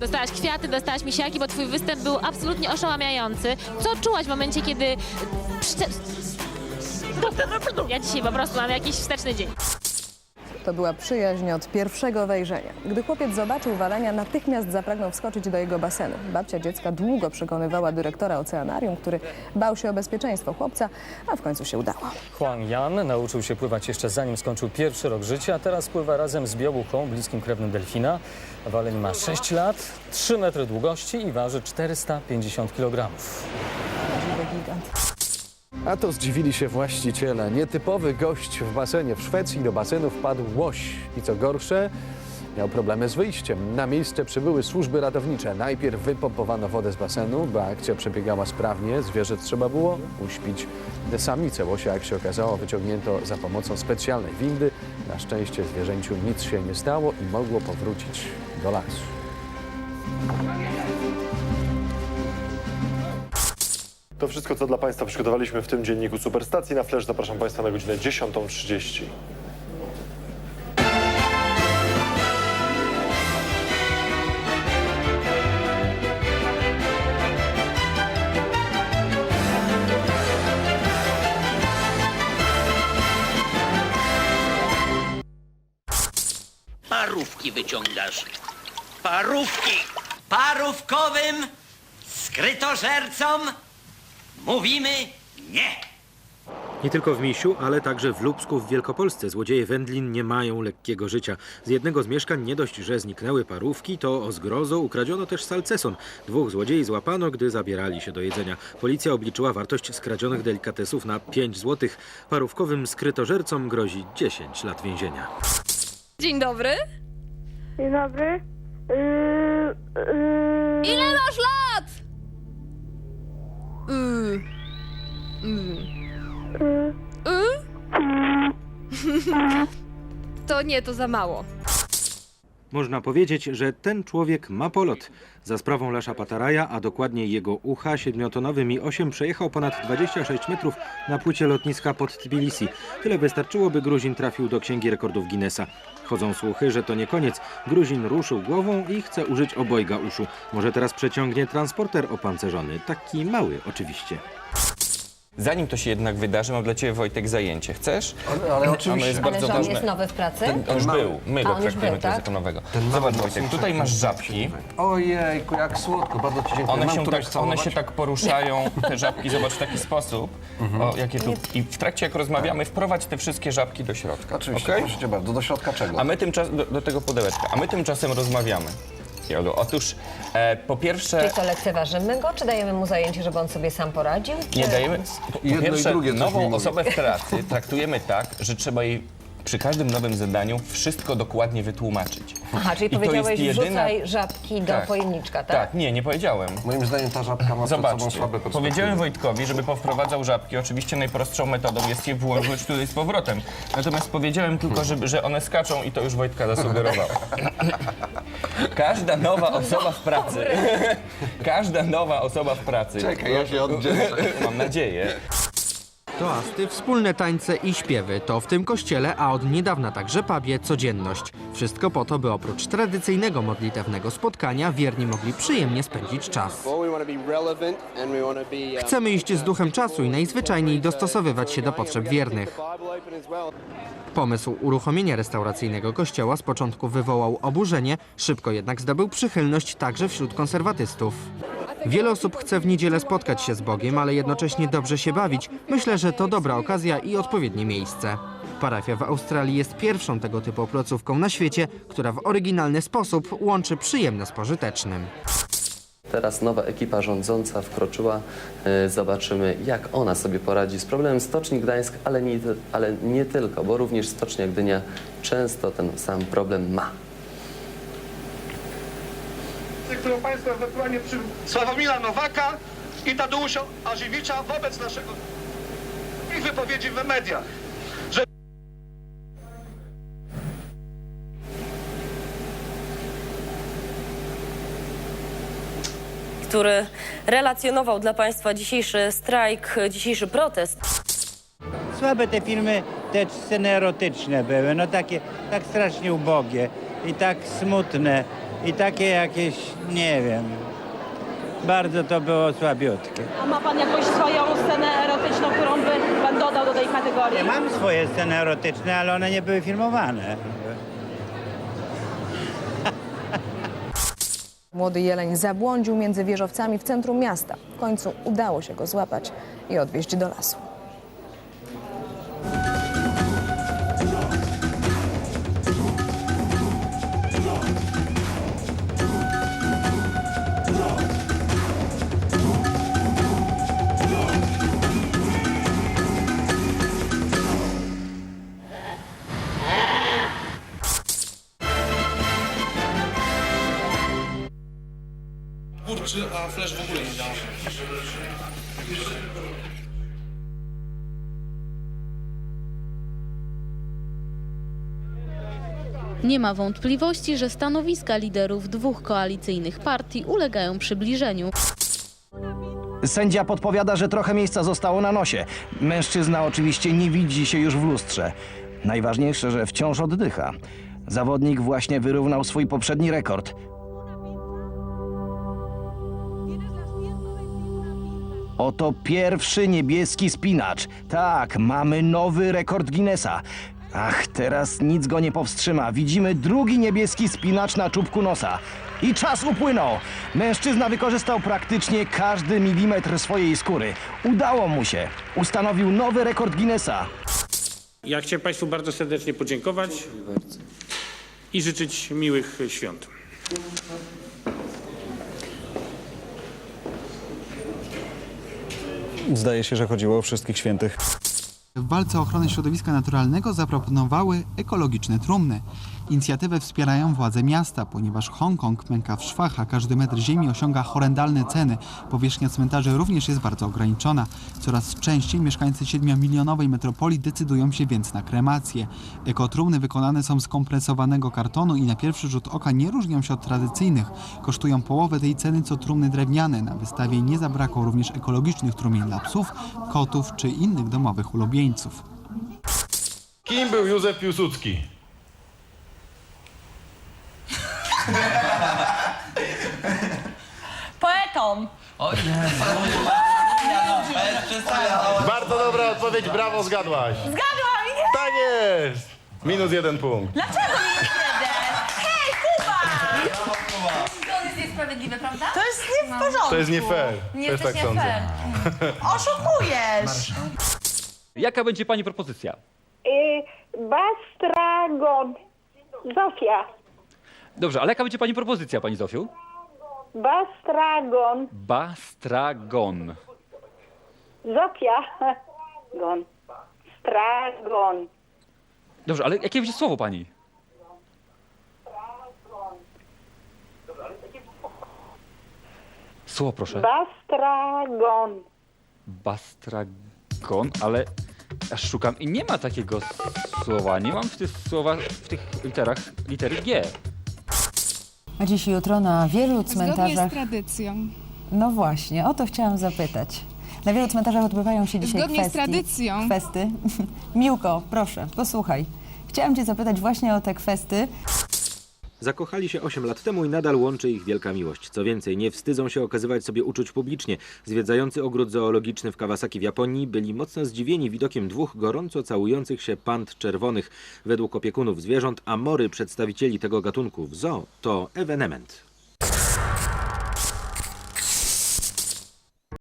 Dostałaś kwiaty, dostałaś misiaki, bo twój występ był absolutnie oszałamiający. Co czułaś w momencie, kiedy... Prze... Ja dzisiaj po prostu mam jakiś wsteczny dzień. To była przyjaźń od pierwszego wejrzenia. Gdy chłopiec zobaczył walenia, natychmiast zapragnął wskoczyć do jego basenu. Babcia dziecka długo przekonywała dyrektora oceanarium, który bał się o bezpieczeństwo chłopca, a w końcu się udało. Huang Yan nauczył się pływać jeszcze zanim skończył pierwszy rok życia, a teraz pływa razem z białuchą, bliskim krewnym delfina. Waleń ma 6 lat, 3 metry długości i waży 450 kg. Gigant. A to zdziwili się właściciele. Nietypowy gość w basenie w Szwecji do basenu wpadł łoś. I co gorsze, miał problemy z wyjściem. Na miejsce przybyły służby ratownicze. Najpierw wypompowano wodę z basenu, by akcja przebiegała sprawnie. Zwierzę trzeba było uśpić. Samicę łosia, jak się okazało, wyciągnięto za pomocą specjalnej windy. Na szczęście zwierzęciu nic się nie stało i mogło powrócić do lasu. To wszystko, co dla Państwa przygotowaliśmy w tym dzienniku Superstacji. Na Flash zapraszam Państwa na godzinę 10.30. Parówki wyciągasz. Parówki! Parówkowym skrytożercom mówimy nie. Nie tylko w Misiu, ale także w Lubsku w Wielkopolsce złodzieje wędlin nie mają lekkiego życia. Z jednego z mieszkań nie dość, że zniknęły parówki, to o zgrozo ukradziono też salceson. Dwóch złodziei złapano, gdy zabierali się do jedzenia. Policja obliczyła wartość skradzionych delikatesów na 5 zł. Parówkowym skrytożercom grozi 10 lat więzienia. Dzień dobry. Dzień dobry. Yy, yy, Ile masz lat? Y. Y. yy, Y? To nie, to za mało. Można powiedzieć, że ten człowiek ma polot. Za sprawą Lasza Pataraja, a dokładnie jego ucha, siedmiotonowy Mi-8 przejechał ponad 26 metrów na płycie lotniska pod Tbilisi. Tyle wystarczyło, by Gruzin trafił do Księgi Rekordów Guinnessa. Chodzą słuchy, że to nie koniec. Gruzin ruszył głową i chce użyć obojga uszu. Może teraz przeciągnie transporter opancerzony. Taki mały oczywiście. Zanim to się jednak wydarzy, mam dla Ciebie Wojtek zajęcie. Chcesz? Ale, ale Ono jest bardzo że on ważne. jest nowy w pracy? Ten, on już był. My A, go on już traktujemy był, tak? teraz jako nowego. Zobacz Wojtek, tutaj masz żabki. Ojejku, jak słodko, bardzo Ci dziękuję. One Mam się, któreś tak, one całować? się tak poruszają, te żabki, zobacz w taki sposób. O, jakie tu... I w trakcie jak rozmawiamy, wprowadź te wszystkie żabki do środka. Oczywiście, okej? proszę Cię bardzo. Do środka czego? A my tymczasem, do, do tego pudełeczka, a my tymczasem rozmawiamy. Jolu, otóż e, po pierwsze... Czyli co, lekceważymy go, czy dajemy mu zajęcie, żeby on sobie sam poradził? Nie czy... dajemy. Po, po Jedno i pierwsze, drugie coś mi nową osobę w pracy traktujemy tak, że trzeba jej przy każdym nowym zadaniu wszystko dokładnie wytłumaczyć. Aha, czyli I to powiedziałeś, jest jedyna- wrzucaj żabki do Tak. pojemniczka, tak? Tak, nie, nie powiedziałem. Moim zdaniem ta żabka ma przed sobą Zobaczcie, słabe perspektywy. powiedziałem Wojtkowi, żeby powprowadzał żabki. Oczywiście najprostszą metodą jest je włożyć tutaj z powrotem. Natomiast powiedziałem tylko, że, że one skaczą i to już Wojtka zasugerował. Każda nowa osoba w pracy, każda nowa osoba w pracy, Czekaj, ja się oddzielę. mam nadzieję, Toasty, wspólne tańce i śpiewy to w tym kościele, a od niedawna także pubie codzienność. Wszystko po to, by oprócz tradycyjnego modlitewnego spotkania wierni mogli przyjemnie spędzić czas. Chcemy iść z duchem czasu i najzwyczajniej dostosowywać się do potrzeb wiernych. Pomysł uruchomienia restauracyjnego kościoła z początku wywołał oburzenie, szybko jednak zdobył przychylność także wśród konserwatystów. Wiele osób chce w niedzielę spotkać się z Bogiem, ale jednocześnie dobrze się bawić. Myślę, że to dobra okazja i odpowiednie miejsce. Parafia w Australii jest pierwszą tego typu placówką na świecie, która w oryginalny sposób łączy przyjemne z pożytecznym. Teraz nowa ekipa rządząca wkroczyła. E, Zobaczymy, jak ona sobie poradzi z problemem Stoczni Gdańsk, ale nie, ale nie tylko, bo również Stocznia Gdynia często ten sam problem ma. Którą Państwo ewentualnie przy Sławomira Nowaka i Tadeusza Aziewicza wobec naszego ich wypowiedzi w mediach. Który relacjonował dla Państwa dzisiejszy strajk, dzisiejszy protest. Słabe te filmy, te sceny erotyczne były, no takie, tak strasznie ubogie i tak smutne. I takie jakieś, nie wiem, bardzo to było słabiutkie. A ma pan jakąś swoją scenę erotyczną, którą by pan dodał do tej kategorii? Ja mam swoje sceny erotyczne, ale one nie były filmowane. Młody jeleń zabłądził między wieżowcami w centrum miasta. W końcu udało się go złapać i odwieźć do lasu. A flash w ogóle nie działa. Nie ma wątpliwości, że stanowiska liderów dwóch koalicyjnych partii ulegają przybliżeniu. Sędzia podpowiada, że trochę miejsca zostało na nosie. Mężczyzna oczywiście nie widzi się już w lustrze. Najważniejsze, że wciąż oddycha. Zawodnik właśnie wyrównał swój poprzedni rekord. Oto pierwszy niebieski spinacz. Tak, mamy nowy rekord Guinnessa. Ach, teraz nic go nie powstrzyma. Widzimy drugi niebieski spinacz na czubku nosa. I czas upłynął. Mężczyzna wykorzystał praktycznie każdy milimetr swojej skóry. Udało mu się. Ustanowił nowy rekord Guinnessa. Ja chciałem Państwu bardzo serdecznie podziękować i życzyć miłych świąt. Zdaje się, że chodziło o wszystkich świętych. W walce o ochronę środowiska naturalnego zaproponowały ekologiczne trumny. Inicjatywę wspierają władze miasta, ponieważ Hongkong pęka w szwach, a każdy metr ziemi osiąga horrendalne ceny. Powierzchnia cmentarzy również jest bardzo ograniczona. Coraz częściej mieszkańcy 7-milionowej metropolii decydują się więc na kremację. Ekotrumny wykonane są z kompresowanego kartonu i na pierwszy rzut oka nie różnią się od tradycyjnych. Kosztują połowę tej ceny co trumny drewniane. Na wystawie nie zabrakło również ekologicznych trumien dla psów, kotów czy innych domowych ulubieńców. Kim był Józef Piłsudski? Poetą! Bardzo dobra odpowiedź, brawo, zgadłaś. Zgadłam! Nie! Tak jest! Minus jeden punkt. Dlaczego minus jeden? Hej, Kuba! To jest niesprawiedliwe, prawda? To jest nie w porządku. To jest nie fair. Nie Też jesteś tak nie sądzę. fair. Oszukujesz! Jaka będzie pani propozycja? Bastragon. Zofia. Dobrze, ale jaka będzie pani propozycja, pani Zofiu? Bastragon. Bastragon. Zofia. Gon. Stragon. Dobrze, ale jakie będzie słowo pani? Słowo proszę. Bastragon. Bastragon, ale aż szukam i nie ma takiego słowa. Nie mam w tych słowach, w tych literach litery G. A dziś i jutro na wielu Zgodnie cmentarzach. z tradycją. No właśnie, o to chciałam zapytać. Na wielu cmentarzach odbywają się dzisiaj Zgodnie z kwestii, tradycją. kwesty. Miłko, proszę, posłuchaj. Chciałam cię zapytać właśnie o te kwesty. Zakochali się 8 lat temu i nadal łączy ich wielka miłość. Co więcej, nie wstydzą się okazywać sobie uczuć publicznie. Zwiedzający ogród zoologiczny w Kawasaki w Japonii byli mocno zdziwieni widokiem dwóch gorąco całujących się pand czerwonych. Według opiekunów zwierząt, amory przedstawicieli tego gatunku w zoo to ewenement.